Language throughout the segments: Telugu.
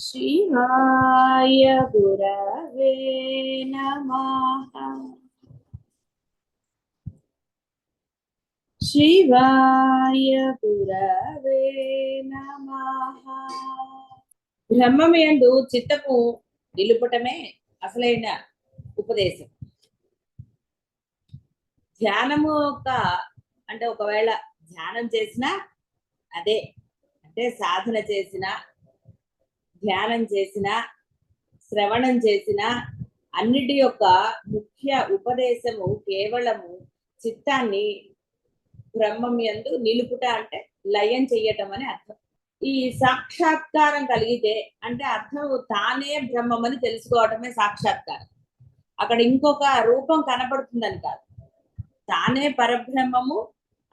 शिवाय गुरवे नमः शिवाय गुरवे नमः బ్రహ్మమేందు చిత్తము నిలుపటమే అసలైన ఉపదేశం ధ్యానము యొక్క అంటే ఒకవేళ ధ్యానం చేసినా అదే అంటే సాధన చేసిన ధ్యానం చేసిన శ్రవణం చేసిన అన్నిటి యొక్క ముఖ్య ఉపదేశము కేవలము చిత్తాన్ని బ్రహ్మం యందు నిలుపుట అంటే లయం చెయ్యటం అని అర్థం. ఈ సాక్షాత్కారం కలిగితే అంటే అర్థం తానే బ్రహ్మం అని తెలుసుకోవటమే సాక్షాత్కారం. అక్కడ ఇంకొక రూపం కనపడుతుందని కాదు. తానే పరబ్రహ్మము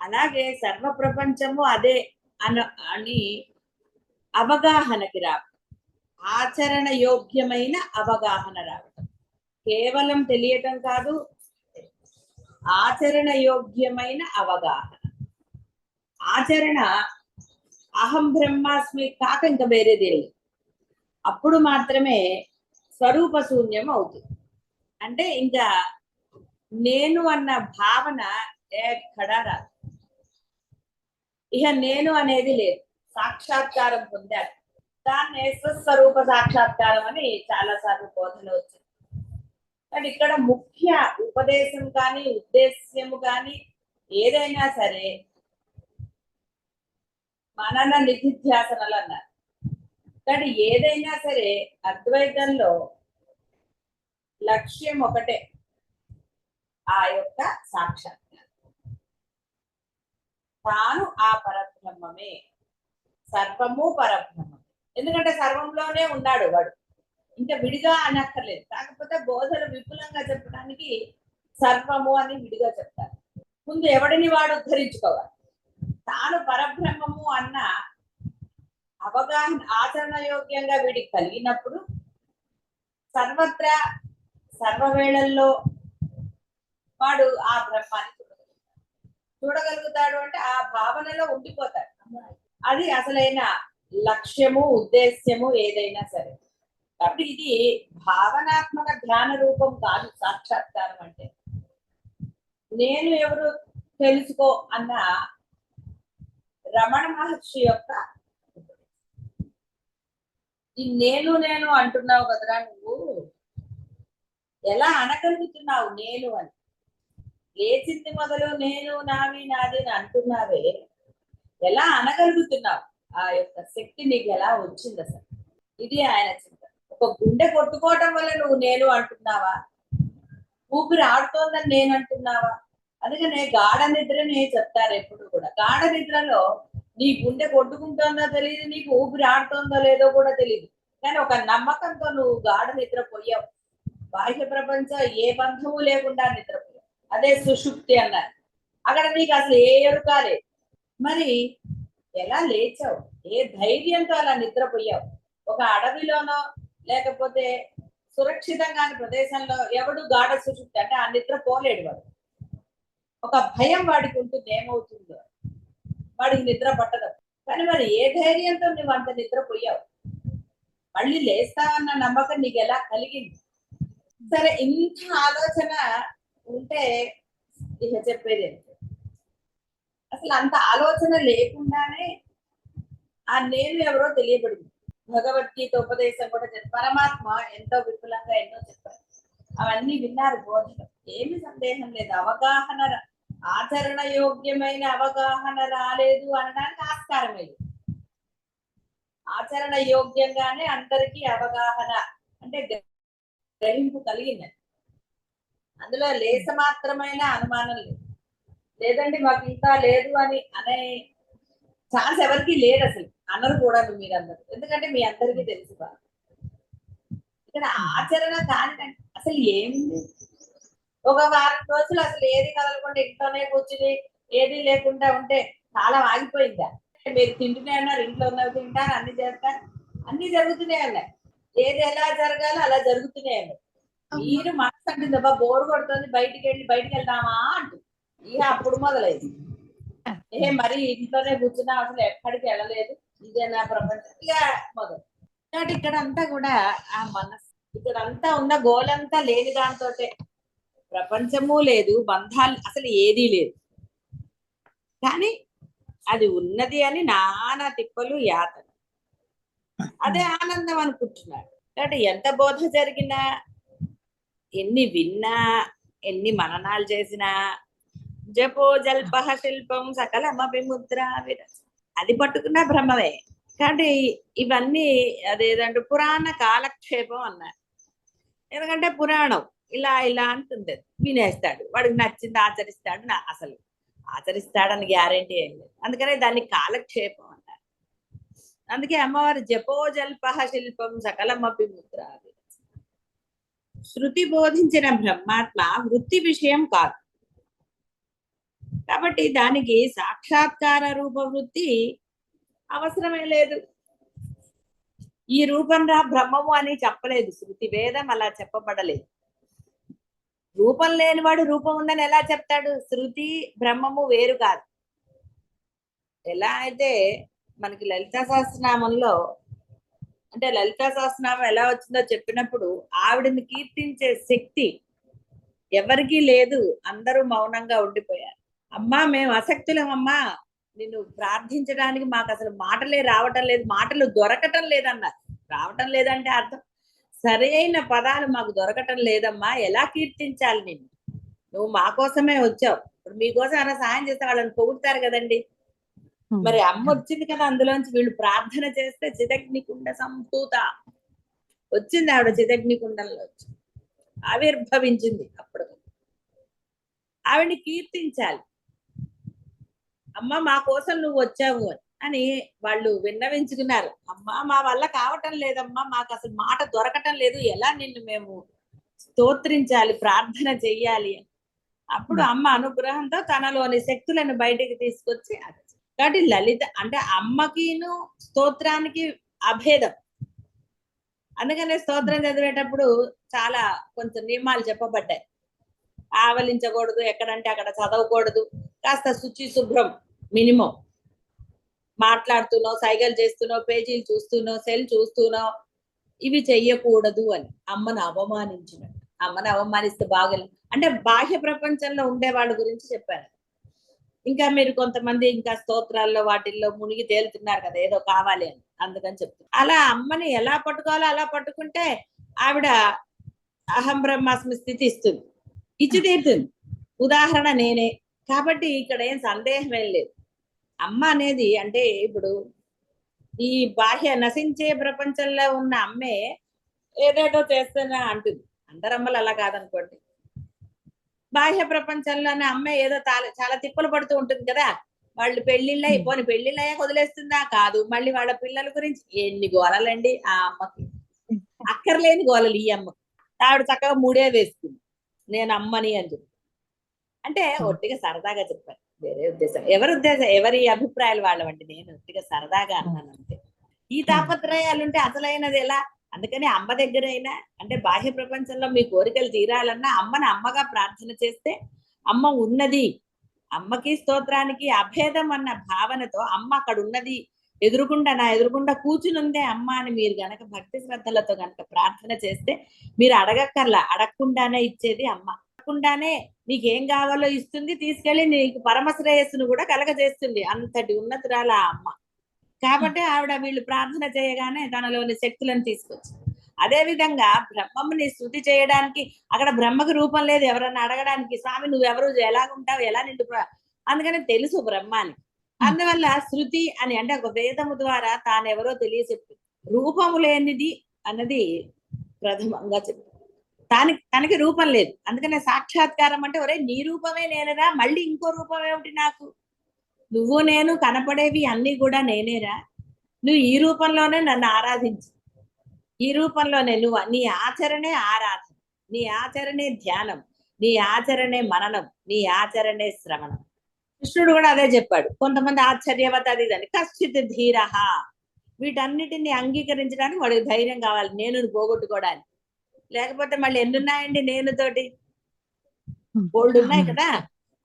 అలాగే సర్వ ప్రపంచము అదే అన అని అవగాహనకి రాదు ఆచరణ యోగ్యమైన అవగాహన రావటం. కేవలం తెలియటం కాదు ఆచరణ యోగ్యమైన అవగాహన. ఆచరణ అహం బ్రహ్మాస్మి కాక ఇంకా వేరేది లేదు. అప్పుడు మాత్రమే స్వరూప శూన్యం అవుతుంది. అంటే ఇంకా నేను అన్న భావన ఎక్కడా రాదు. ఇక నేను అనేది లేదు. సాక్షాత్కారం పొందారు దాన్ని స్వస్వరూప సాక్షాత్కారం అని చాలా సార్లు బోధన వచ్చింది. కానీ ఇక్కడ ముఖ్య ఉపదేశం కానీ ఉద్దేశ్యము కానీ ఏదైనా సరే మనన నిధిధ్యాసనలు అన్నారు. కానీ ఏదైనా సరే అద్వైతంలో లక్ష్యం ఒకటే ఆ యొక్క సాక్షాత్కారం. తాను ఆ పరబ్రహ్మమే సర్వము పరబ్రహ్మ. ఎందుకంటే సర్వంలోనే ఉన్నాడు వాడు. ఇంకా విడిగా అనక్కర్లేదు. కాకపోతే బోధలు విపులంగా చెప్పడానికి సర్వము అని విడిగా చెప్తారు. ముందు ఎవడిని వాడు ఉద్ధరించుకోవాలి? తాను పరబ్రహ్మము అన్న అవగాహన ఆచరణ యోగ్యంగా వీడికి కలిగినప్పుడు సర్వత్రా సర్వవేళల్లో వాడు ఆ బ్రహ్మాన్ని చూడగలుగుతాడు. చూడగలుగుతాడు అంటే ఆ భావనలో ఉండిపోతాడు. అది అసలైన లక్ష్యము ఉద్దేశ్యము ఏదైనా సరే. కాబట్టి ఇది భావనాత్మక ధ్యాన రూపం కాదు సాక్షాత్కారం అంటే. నేను ఎవరు తెలుసుకో అన్న రమణ మహర్షి యొక్క ఈ నేను నేను అంటున్నావు కదరా నువ్వు. ఎలా అనగలుగుతున్నావు నేను అని. లేచింది మొదలు నేను నావి నాది అని అంటున్నావే. ఎలా అనగలుగుతున్నావు? ఆ యొక్క శక్తి నీకు ఎలా వచ్చింది అసలు ఇది ఆయన చింతన ఒక గుండె కొట్టుకోవటం వల్ల నువ్వు నేను అంటున్నావా? ఊపిరి ఆడుతోందని నేను అంటున్నావా? అందుకనే గాఢ నిద్రని చెప్తారు ఎప్పుడు కూడా. గాఢ నిద్రలో నీ గుండె కొట్టుకుంటోందో తెలియదు నీకు ఊపిరి ఆడుతోందో లేదో కూడా తెలియదు కానీ ఒక నమ్మకంతో నువ్వు గాఢ నిద్ర పోయావు బాహ్య ప్రపంచం ఏ బంధము లేకుండా నిద్రపోయావు. అదే సుషుప్తి అన్నారు. అక్కడ నీకు అసలు ఏ ఎరుక లేదు మరి ఎలా లేచావు? ఏ ధైర్యంతో అలా నిద్రపోయావు? ఒక అడవిలోనో లేకపోతే సురక్షితంగా ప్రదేశంలో ఎవడు గాఢ సుషుప్తి? అంటే ఆ నిద్ర పోలేడు వాడు. ఒక భయం వాడికి ఉంటుంది ఏమవుతుందో. వాడికి నిద్ర పట్టదు. కానీ మరి ఏ ధైర్యంతో నువ్వు అంత నిద్రపోయావు? మళ్ళీ లేస్తావన్న నమ్మకం నీకు ఎలా కలిగింది? సరే ఇంత ఆలోచన ఉంటే ఇక చెప్పేది అసలు అంత ఆలోచన లేకుండానే ఆ నేను ఎవరో తెలియబడింది. భగవద్గీత ఉపదేశం కూడా చెప్పారు. పరమాత్మ ఎంతో విపులంగా ఎన్నో చెప్పారు. అవన్నీ విన్నారు బోధన ఏమి సందేహం లేదు. అవగాహన ఆచరణ యోగ్యమైన అవగాహన రాలేదు అనడానికి ఆస్కారమే లేదు. ఆచరణ యోగ్యంగానే అందరికీ అవగాహన అంటే గ్రహింపు కలిగింది. అందులో లేస మాత్రమైన అనుమానం లేదు. లేదండి మాకు ఇంకా లేదు అని అనే ఛాన్స్ ఎవరికి లేదు అసలు. అనరు కూడా మీరందరూ. ఎందుకంటే మీ అందరికీ తెలుసు ఇక్కడ ఆచరణ కాని అసలు ఏముంది ఒక వారం రోజులు అసలు ఏది కదలకుండా ఇంట్లోనే కూర్చుని ఏది లేకుండా ఉంటే కాలం ఆగిపోయిందా? మీరు తింటూనే ఉన్నారు ఇంట్లో ఉన్నవి తింటారు అన్ని చేస్తారు. అన్ని జరుగుతూనే ఉన్నాయి. ఏది ఎలా జరగాలో అలా జరుగుతూనే ఉన్నాయి. మీరు మనసు అంటుంది బోర్ కొడుతుంది బయటికి వెళ్ళి బయటికి వెళ్దామా అంటుంది. ఇక అప్పుడు మొదలైంది. ఏ మరి ఇంట్లోనే కూర్చున్నా అసలు ఎక్కడికి వెళ్ళలేదు. ఇదే నా ప్రపంచం. ఇక మొదలు. కాబట్టి ఇక్కడ అంతా కూడా ఆ మనసు ఇక్కడ అంతా ఉన్న గోలంతా లేని దాంతో ప్రపంచము లేదు బంధాలు అసలు ఏదీ లేదు. కానీ అది ఉన్నది అని నానా తిప్పలు యాతన. అదే ఆనందం అనుకుంటున్నాడు. కాబట్టి ఎంత బోధ జరిగినా ఎన్ని విన్నా ఎన్ని మననాలు చేసినా జపో జల్ప శిల్పం సకలమపి ముద్ర అది పట్టుకున్న భ్రమమే. కాబట్టి ఇవన్నీ అదేదంటే పురాణ కాలక్షేపం అన్నారు. ఎందుకంటే పురాణం ఇలా ఇలా అంటుంది. వినేస్తాడు. వాడికి నచ్చింది ఆచరిస్తాడు నా అసలు. ఆచరిస్తాడని గ్యారంటీ ఏం లేదు. అందుకనే దాన్ని కాలక్షేపం అన్నారు అందుకే అమ్మవారు జపోజల్ప శిల్పం సకలమపి ముద్ర శృతి బోధించిన బ్రహ్మాత్మ వృత్తి విషయం కాదు. కాబట్టి దానికి సాక్షాత్కార రూప వృత్తి అవసరమే లేదు. ఈ రూపం రా బ్రహ్మము అని చెప్పలేదు. శృతి వేదం అలా చెప్పబడలేదు. రూపం లేనివాడు రూపం ఉందని ఎలా చెప్తాడు? శృతి బ్రహ్మము వేరు కాదు. ఎలా అయితే మనకి లలితా సహస్రనామంలో అంటే లలితా సహస్రనామం ఎలా వచ్చిందో చెప్పినప్పుడు ఆవిడని కీర్తించే శక్తి ఎవరికీ లేదు. అందరూ మౌనంగా ఉండిపోయారు. అమ్మా మేము అసక్తులం అమ్మా నిన్ను ప్రార్థించడానికి మాకు అసలు మాటలే రావటం లేదు మాటలు దొరకటం లేదన్నారు రావటం లేదంటే అర్థం? సరైన పదాలు మాకు దొరకటం లేదమ్మా. ఎలా కీర్తించాలి నిన్ను? నువ్వు మా కోసమే వచ్చావు. ఇప్పుడు మీకోసం ఏమైనా సాయం చేస్తే వాళ్ళని పొగుడతారు కదండి. మరి అమ్మ వచ్చింది కదా అందులోంచి వీళ్ళు ప్రార్థన చేస్తే చిదగ్నికుండ సంపూత వచ్చింది ఆవిడ చిదగ్నికుండంలో వచ్చి. ఆవిర్భవించింది అప్పుడు ఆవిడ్ని కీర్తించాలి. అమ్మ మా కోసం నువ్వు వచ్చావు అని వాళ్ళు విన్నవించుకున్నారు. అమ్మా మా వల్ల కావటం లేదమ్మా మాకు అసలు మాట దొరకటం లేదు. ఎలా నిన్ను మేము స్తోత్రించాలి ప్రార్థన చెయ్యాలి? అని అప్పుడు అమ్మ అనుగ్రహంతో తనలోని శక్తులను బయటికి తీసుకొచ్చి అది కాబట్టి లలిత అంటే అమ్మకిను స్తోత్రానికి అభేదం. అందుకనే స్తోత్రం చదివేటప్పుడు చాలా కొంచెం నియమాలు చెప్పబడ్డాయి. ఆవలించకూడదు ఎక్కడంటే అక్కడ చదవకూడదు కాస్త శుచి శుభ్రం. మినిమం. మాట్లాడుతున్నావు సైగలు చేస్తున్నావు పేజీలు చూస్తున్నావు సెల్ చూస్తున్నావు. ఇవి చెయ్యకూడదు అని అమ్మను అవమానించినట్టు. అమ్మను అవమానిస్తే బాగలేదు అంటే బాహ్య ప్రపంచంలో ఉండే వాళ్ళ గురించి చెప్పారు ఇంకా మీరు కొంతమంది ఇంకా స్తోత్రాల్లో వాటిల్లో మునిగి తేలుతున్నారు కదా ఏదో కావాలి అని అందుకని చెప్తున్నారు అలా అమ్మని ఎలా పట్టుకోవాలో అలా పట్టుకుంటే ఆవిడ అహం బ్రహ్మాస్మి స్థితి ఇస్తుంది. ఇచ్చి తీరుతుంది. ఉదాహరణ నేనే. కాబట్టి ఇక్కడ ఏం సందేహం ఏం లేదు. అమ్మ అనేది అంటే ఇప్పుడు ఈ బాహ్య నశించే ప్రపంచంలో ఉన్న అమ్మే ఏదేదో చేస్తున్నా అంటుంది. అందరు అమ్మలు అలా కాదనుకోండి. బాహ్య ప్రపంచంలోనే అమ్మాయి ఏదో చాలా తిప్పలు పడుతూ ఉంటుంది కదా. వాళ్ళు పెళ్ళిళ్ళై. పోని పెళ్ళిళ్ళయ్యా వదిలేస్తుందా? కాదు. మళ్ళీ వాళ్ళ పిల్లల గురించి ఎన్ని గోలలండి ఆ అమ్మకి. అక్కర్లేని గోలలు ఈ అమ్మ ఆవిడ చక్కగా మూడే వేసుకుంది. నేను అమ్మని అని చెప్పి. అంటే. ఒట్టిగా సరదాగా చెప్పారు. వేరే ఉద్దేశం. ఎవరి ఉద్దేశం? ఎవరి అభిప్రాయాలు వాళ్ళవండి నేను ఒట్టిగా సరదాగా అన్నాను అంతే. ఈ తాపత్రయాలు ఉంటే అసలైనది ఎలా? అందుకని అమ్మ దగ్గర అయినా అంటే బాహ్య ప్రపంచంలో మీ కోరికలు తీరాలన్నా అమ్మని అమ్మగా ప్రార్థన చేస్తే అమ్మ ఉన్నది. అమ్మకి స్తోత్రానికి అభేదం అన్న భావనతో అమ్మ అక్కడ ఉన్నది ఎదురుకుండా నా ఎదురుకుండా కూర్చుని ఉందే అమ్మ అని మీరు గనక భక్తి శ్రద్ధలతో గనక ప్రార్థన చేస్తే మీరు అడగక్కర్లా. అడగకుండానే ఇచ్చేది అమ్మ. అడగకుండానే నీకేం కావాలో ఇస్తుంది తీసుకెళ్ళి నీకు పరమశ్రేయస్సును కూడా కలగజేస్తుంది. అంతటి ఉన్నతురాల ఆ అమ్మ. కాబట్టి ఆవిడ వీళ్ళు ప్రార్థన చేయగానే తనలోని శక్తులను తీసుకొచ్చి అదే విధంగా బ్రహ్మముని స్థుతి చేయడానికి అక్కడ బ్రహ్మకు రూపం లేదు. ఎవరన్నా అడగడానికి స్వామి నువ్వెవరు ఎలా ఉంటావు? ఎలా నిండు అందుకని తెలుసు బ్రహ్మాని. అందువల్ల శృతి అని అంటే ఒక వేదము ద్వారా తానెవరో తెలియచెప్పు రూపము లేనిది అన్నది ప్రథమంగా చెప్తుంది దానికి తనకి రూపం లేదు. అందుకనే సాక్షాత్కారం అంటే ఒరే నీ రూపమే నేనేరా మళ్ళీ ఇంకో రూపం ఏమిటి నాకు? నువ్వు నేను కనపడేవి అన్ని కూడా నేనేరా. నువ్వు ఈ రూపంలోనే నన్ను ఆరాధించు. ఈ రూపంలోనే నువ్వు నీ ఆచరణే ఆరాధన నీ ఆచరణే ధ్యానం నీ ఆచరణే మననం నీ ఆచరణే శ్రవణం. కృష్ణుడు కూడా అదే చెప్పాడు. కొంతమంది ఆశ్చర్యవత అది ఇదని కశ్చిత్ ధీరహ. వీటన్నిటిని అంగీకరించడానికి వాడికి ధైర్యం కావాలి. నేను పోగొట్టుకోవడానికి. లేకపోతే మళ్ళీ ఎన్ని ఉన్నాయండి నేను తోటి బోల్డ్ ఉన్నాయి కదా.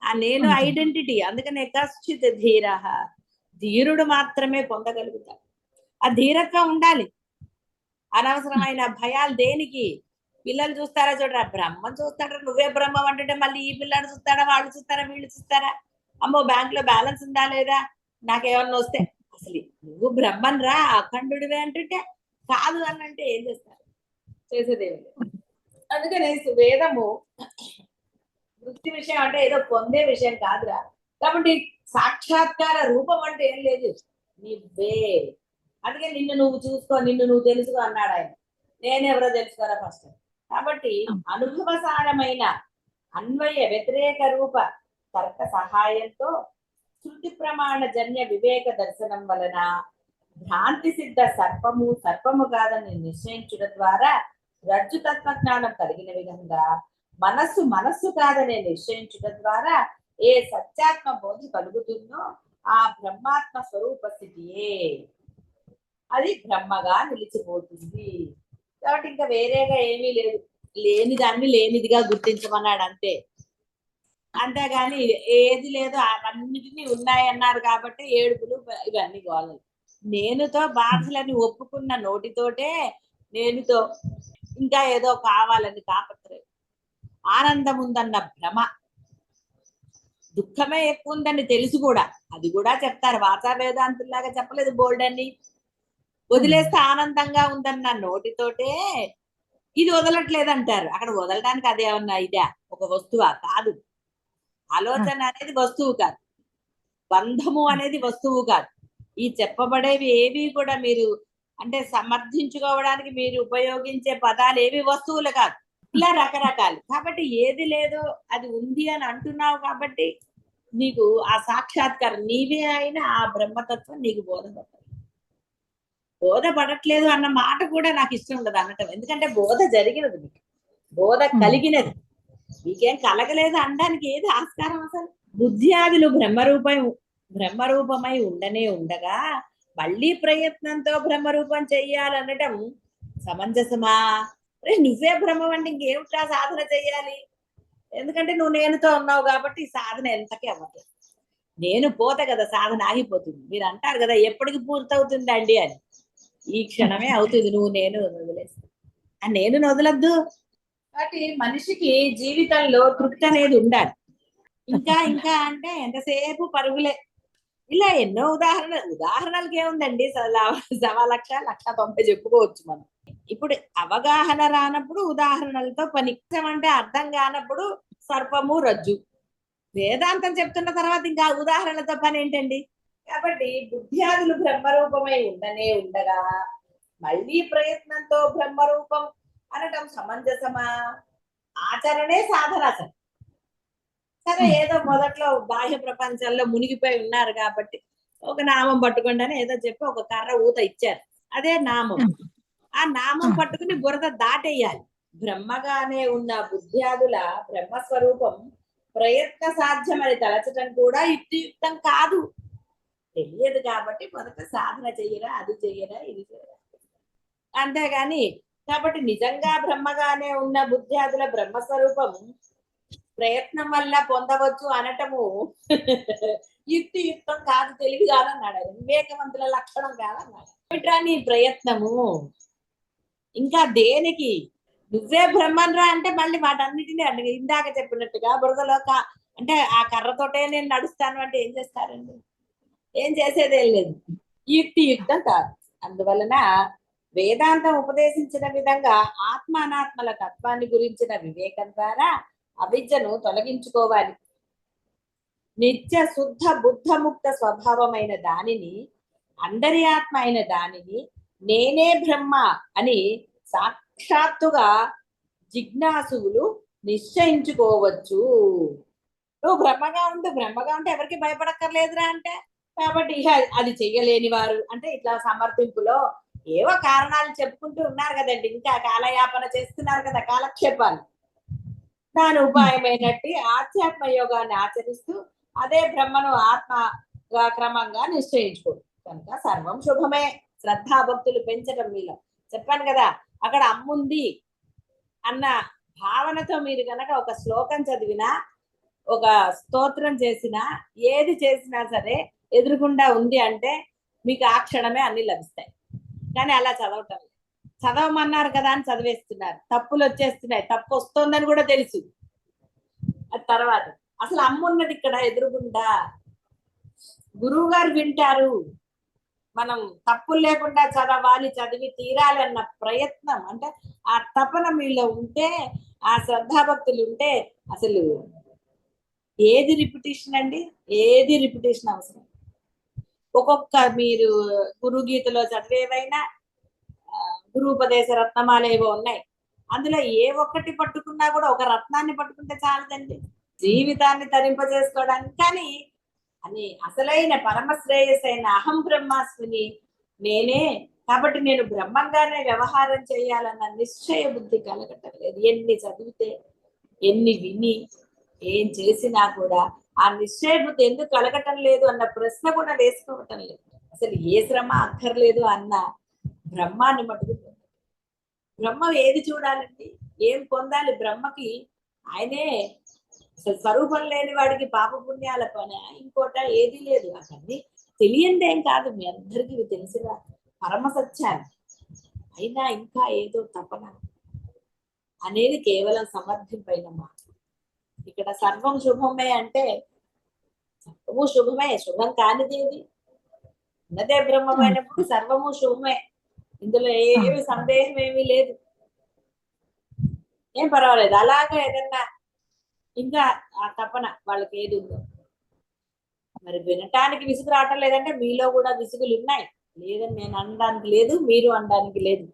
ఆ నేను. ఐడెంటిటీ అందుకనే కశ్చిత్ ధీర. ధీరుడు మాత్రమే పొందగలుగుతాడు. ఆ ధీరత్వం ఉండాలి. అనవసరమైన భయాలు దేనికి? పిల్లలు చూస్తారా చూడరా? బ్రహ్మ చూస్తాడా? నువ్వే బ్రహ్మం అంటుంటే మళ్ళీ ఈ పిల్లాడు చూస్తాడా? వాళ్ళు చూస్తారా? వీళ్ళు చూస్తారా? అమ్మో బ్యాంక్లో బ్యాలెన్స్ ఉందా లేదా? నాకేమన్నా వస్తే అసలు నువ్వు బ్రహ్మన్ రా అఖండుడివే అంటుంటే కాదు అని అంటే ఏం చేస్తారు? చేసేదేమి లేదు అందుకనే వేదము వృత్తి విషయం అంటే ఏదో పొందే విషయం కాదురా. కాబట్టి సాక్షాత్కార రూపం అంటే ఏం లేదు. నువ్వే అందుకే నిన్ను నువ్వు చూసుకో నిన్ను నువ్వు తెలుసుకో అన్నాడు ఆయన. నేనెవరో తెలుసుకోరా ఫస్ట్ కాబట్టి అనుభవసారమైన అన్వయ వ్యతిరేక రూప తర్క సహాయంతో శృతి ప్రమాణ జన్య వివేక దర్శనం వలన భ్రాంతి సిద్ధ సర్పము సర్పము కాదని నిశ్చయించడం ద్వారా రజ్జు తత్వజ్ఞానం కలిగిన విధంగా మనస్సు మనస్సు కాదనే నిశ్చయించడం ద్వారా ఏ సత్యాత్మ బోధి కలుగుతుందో ఆ బ్రహ్మాత్మ స్వరూప స్థితియే. అది బ్రహ్మగా నిలిచిపోతుంది. కాబట్టి ఇంకా వేరేగా ఏమీ లేదు. లేని దాన్ని లేనిదిగా గుర్తించమన్నాడు అంతే అంతేగాని ఏది లేదు అవన్నిటినీ ఉన్నాయన్నారు కాబట్టి ఏడుపులు ఇవన్నీ గోలలు. నేనుతో బాధలని ఒప్పుకున్న నోటితోటే నేనుతో ఇంకా ఏదో కావాలని తాపత్రయం. ఆనందం ఉందన్న భ్రమ. దుఃఖమే ఎక్కువ ఉందని తెలుసు కూడా. అది కూడా చెప్తారు. వాచా వేదాంతుల్లాగా చెప్పలేదు బోల్డ్ అని. వదిలేస్తే ఆనందంగా ఉందన్న నోటితోటే ఇది వదలట్లేదు అంటారు అక్కడ వదలడానికి అదేమన్నా ఇదా? ఒక వస్తువా? కాదు. ఆలోచన అనేది వస్తువు కాదు. బంధము అనేది వస్తువు కాదు. ఈ చెప్పబడేవి ఏవి కూడా మీరు అంటే సమర్థించుకోవడానికి మీరు ఉపయోగించే పదాలు ఏవి? వస్తువులు కాదు. ఇలా రకరకాలు. కాబట్టి ఏది లేదో అది ఉంది అని అంటున్నావు కాబట్టి నీకు ఆ సాక్షాత్కారం నీవే అయినా ఆ బ్రహ్మతత్వం నీకు బోధపడదు. బోధపడట్లేదు అన్న మాట కూడా నాకు ఇష్టం ఉండదు అనటం. ఎందుకంటే బోధ జరిగినది మీకు బోధ కలిగినది. మీకేం కలగలేదు అనడానికి ఏది ఆస్కారం అసలు? బుద్ధ్యాదులు బ్రహ్మరూపం బ్రహ్మరూపమై ఉండనే ఉండగా మళ్ళీ ప్రయత్నంతో బ్రహ్మరూపం చెయ్యాలనటం సమంజసమా? రే నువ్వే బ్రహ్మం అంటే ఇంకేమిటా సాధన చెయ్యాలి? ఎందుకంటే నువ్వు నేనుతో ఉన్నావు కాబట్టి సాధన ఎంతకే అవ్వట్లేదు నేను పోతే కదా సాధన ఆగిపోతుంది. మీరు అంటారు కదా ఎప్పటికి పూర్తవుతుంది అండి అని. ఈ క్షణమే అవుతుంది నువ్వు నేను వదిలేస్తా ఆ నేను వదలద్దు. కాబట్టి మనిషికి జీవితంలో తృప్తి అనేది ఉండాలి. ఇంకా ఇంకా అంటే ఎంతసేపు పరుగులే. ఇలా ఎన్నో ఉదాహరణ ఉదాహరణలకి ఏముందండి సవా లక్ష లక్ష తొంభై చెప్పుకోవచ్చు మనం. ఇప్పుడు అవగాహన రానప్పుడు ఉదాహరణలతో పని. అంటే అర్థం కానప్పుడు సర్పము రజ్జు. వేదాంతం చెప్తున్న తర్వాత ఇంకా ఉదాహరణలతో పని ఏంటండి? కాబట్టి బుద్ధ్యాదులు బ్రహ్మరూపమై ఉండనే ఉండగా మళ్ళీ ప్రయత్నంతో బ్రహ్మరూపం అనటం సమంజసమా? ఆచరణే సాధన అసలు సరే ఏదో మొదట్లో బాహ్య ప్రపంచంలో మునిగిపోయి ఉన్నారు కాబట్టి ఒక నామం పట్టుకోండి అని ఏదో చెప్పి ఒక కర్ర ఊత ఇచ్చారు. అదే నామం. ఆ నామం పట్టుకుని బురద దాటేయాలి. బ్రహ్మగానే ఉన్న బుద్ధ్యాదుల బ్రహ్మస్వరూపం ప్రయత్న సాధ్యమని తలచటం కూడా యుక్తియుక్తం కాదు. తెలియదు కాబట్టి మొదట సాధన చెయ్యరా అది చెయ్యరా ఇది చెయ్యరా. అంతేగాని కాబట్టి నిజంగా బ్రహ్మగానే ఉన్న బుద్ధ్యాదుల బ్రహ్మస్వరూపం ప్రయత్నం వల్ల పొందవచ్చు అనటము యుక్తి యుక్తం కాదు తెలివి కాదన్నాడు ఆయన. వివేకవంతుల లక్షణం కాదన్నాడు. ఏమిట్రా నీ ప్రయత్నము? ఇంకా దేనికి? నువ్వే బ్రహ్మన్రా అంటే మళ్ళీ వాటన్నిటిని అడిగి ఇందాక చెప్పినట్టుగా బురదలో అంటే ఆ కర్రతోటే నేను నడుస్తాను అంటే ఏం చేస్తారండి? ఏం చేసేదేం లేదు. యుక్తి యుక్తం కాదు. అందువలన వేదాంతం ఉపదేశించిన విధంగా ఆత్మ అనాత్మల తత్వాన్ని గురించిన వివేకం ద్వారా అవిద్యను తొలగించుకోవాలి. నిత్య శుద్ధ బుద్ధముక్త స్వభావమైన దానిని అందరి ఆత్మ అయిన దానిని నేనే బ్రహ్మ అని సాక్షాత్తుగా జిజ్ఞాసువులు నిశ్చయించుకోవచ్చు. నువ్వు బ్రహ్మగా ఉండు బ్రహ్మగా ఉంటే ఎవరికి భయపడక్కర్లేదురా అంటే? కాబట్టి అది చెయ్యలేని వారు. అంటే ఇట్లా సమర్థింపులో ఏవో కారణాలు చెప్పుకుంటూ ఉన్నారు కదండి. ఇంకా కాలయాపన చేస్తున్నారు కదా కాలక్షేపాలు. దాని ఉపాయమైనట్టి ఆధ్యాత్మ యోగాన్ని ఆచరిస్తూ అదే బ్రహ్మను ఆత్మగా క్రమంగా నిశ్చయించుకోడు. కనుక సర్వం శుభమే. శ్రద్ధాభక్తులు పెంచడం మీలో చెప్పాను కదా అక్కడ అమ్ముంది అన్న భావనతో మీరు గనక ఒక శ్లోకం చదివినా ఒక స్తోత్రం చేసినా ఏది చేసినా సరే ఎదురుగుండా ఉంది అంటే మీకు ఆ క్షణమే అన్ని లభిస్తాయి. కానీ అలా చదవటం చదవమన్నారు కదా అని చదివేస్తున్నారు. తప్పులు వచ్చేస్తున్నాయి. తప్పు వస్తోందని కూడా తెలుసు. అది తర్వాత. అసలు అమ్మున్నది ఇక్కడ ఎదురుగుండా? గురువు గారు వింటారు. మనం తప్పులు లేకుండా చదవాలి చదివి తీరాలి అన్న ప్రయత్నం. అంటే ఆ తపన మీలో ఉంటే ఆ శ్రద్ధాభక్తులు ఉంటే అసలు ఏది రిపిటేషన్ అండి? ఏది రిపిటేషన్ అవసరం? ఒక్కొక్క మీరు గురుగీతలో చదివేవైనా ఆ, గురు రత్నమాల ఏవో ఉన్నాయి. అందులో ఏ ఒక్కటి పట్టుకున్నా కూడా ఒక రత్నాన్ని పట్టుకుంటే చాలదండి. జీవితాన్ని తరింపజేసుకోవడానికి. కానీ అని అసలైన పరమశ్రేయసైన అహం బ్రహ్మాస్మిని నేనే. కాబట్టి నేను బ్రహ్మంగానే వ్యవహారం చేయాలన్న నిశ్చయ బుద్ధి కలగటం లేదు ఎన్ని చదివితే ఎన్ని విని ఏం చేసినా కూడా ఆ నిశ్చయ బుద్ధి ఎందుకు కలగటం లేదు అన్న ప్రశ్న కూడా వేసుకోవటం లేదు. అసలు ఏ శ్రమ అక్కర్లేదు అన్న బ్రహ్మాన్ని మటుకు పొందాలి. బ్రహ్మ ఏది చూడాలండి? ఏం పొందాలి? బ్రహ్మకి ఆయనే అసలు స్వరూపం లేని వాడికి పాప పుణ్యాల పని ఇంకోట ఏది లేదు. అతన్ని తెలియందేం కాదు. మీ అందరికీ ఇవి తెలిసిన పరమ సత్యాలు. అయినా ఇంకా ఏదో తపన అనేది కేవలం సమర్థింపైన మాట ఇక్కడ సర్వం శుభమే అంటే సర్వము శుభమే. శుభం కానిదేది. ఉన్నదే బ్రహ్మమైనప్పుడు సర్వము శుభమే. ఇందులో ఏమి సందేహం ఏమీ లేదు. ఏం పర్వాలేదు అలాగే ఏదన్నా ఇంకా ఆ తపన వాళ్ళకి ఏది ఉందో. మరి వినటానికి విసుగు రావటం లేదంటే మీలో కూడా విసుగులు ఉన్నాయి. లేదని నేను అనడానికి లేదు మీరు అనడానికి లేదు.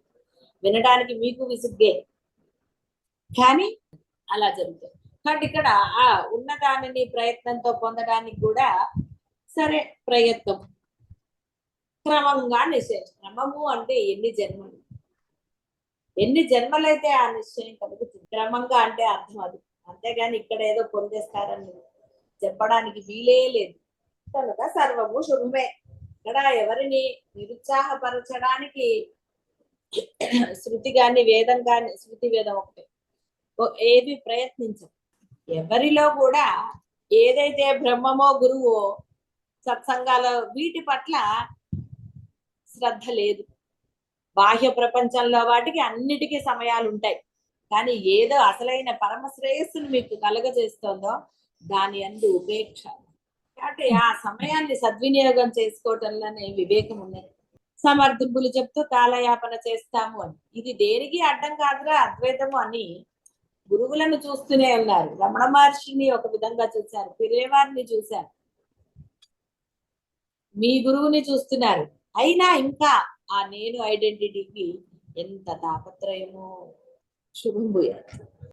వినడానికి మీకు విసుగ్గే. కానీ అలా జరుగుతుంది. కాబట్టి ఇక్కడ ఆ ఉన్న దానిని ప్రయత్నంతో పొందడానికి కూడా సరే ప్రయత్నం. క్రమంగా నిశ్చయించు క్రమము అంటే ఎన్ని జన్మలు? ఎన్ని జన్మలైతే ఆ నిశ్చయం కలుగుతుంది? క్రమంగా అంటే అర్థం అది. అంతేగాని ఇక్కడ ఏదో పొందేస్తారని చెప్పడానికి వీలే లేదు. కనుక సర్వము శుభమే. ఇక్కడ ఎవరిని నిరుత్సాహపరచడానికి శృతి కానీ వేదం కానీ శృతి వేదం ఒకటే. ఏది ప్రయత్నించం? ఎవరిలో కూడా ఏదైతే బ్రహ్మమో గురువో సత్సంగాలో వీటి పట్ల శ్రద్ధ లేదు. బాహ్య ప్రపంచంలో వాటికి అన్నిటికీ సమయాలు ఉంటాయి. కానీ ఏదో అసలైన పరమ శ్రేయస్సును మీకు కలగజేస్తోందో దాని అందు ఉపేక్ష. కాబట్టి ఆ సమయాన్ని సద్వినియోగం చేసుకోవటంలోనే వివేకం ఉన్నది. సమర్థింపులు చెప్తూ కాలయాపన చేస్తాము అని. ఇది దేనికి అడ్డం కాదురా అద్వైతము అని గురువులను చూస్తూనే ఉన్నారు. రమణ మహర్షిని ఒక విధంగా చూశారు. పిరేవారిని చూశారు. మీ గురువుని చూస్తున్నారు. అయినా ఇంకా ఆ నేను ఐడెంటిటీకి ఎంత తాపత్రయమో శుభం భూయాలి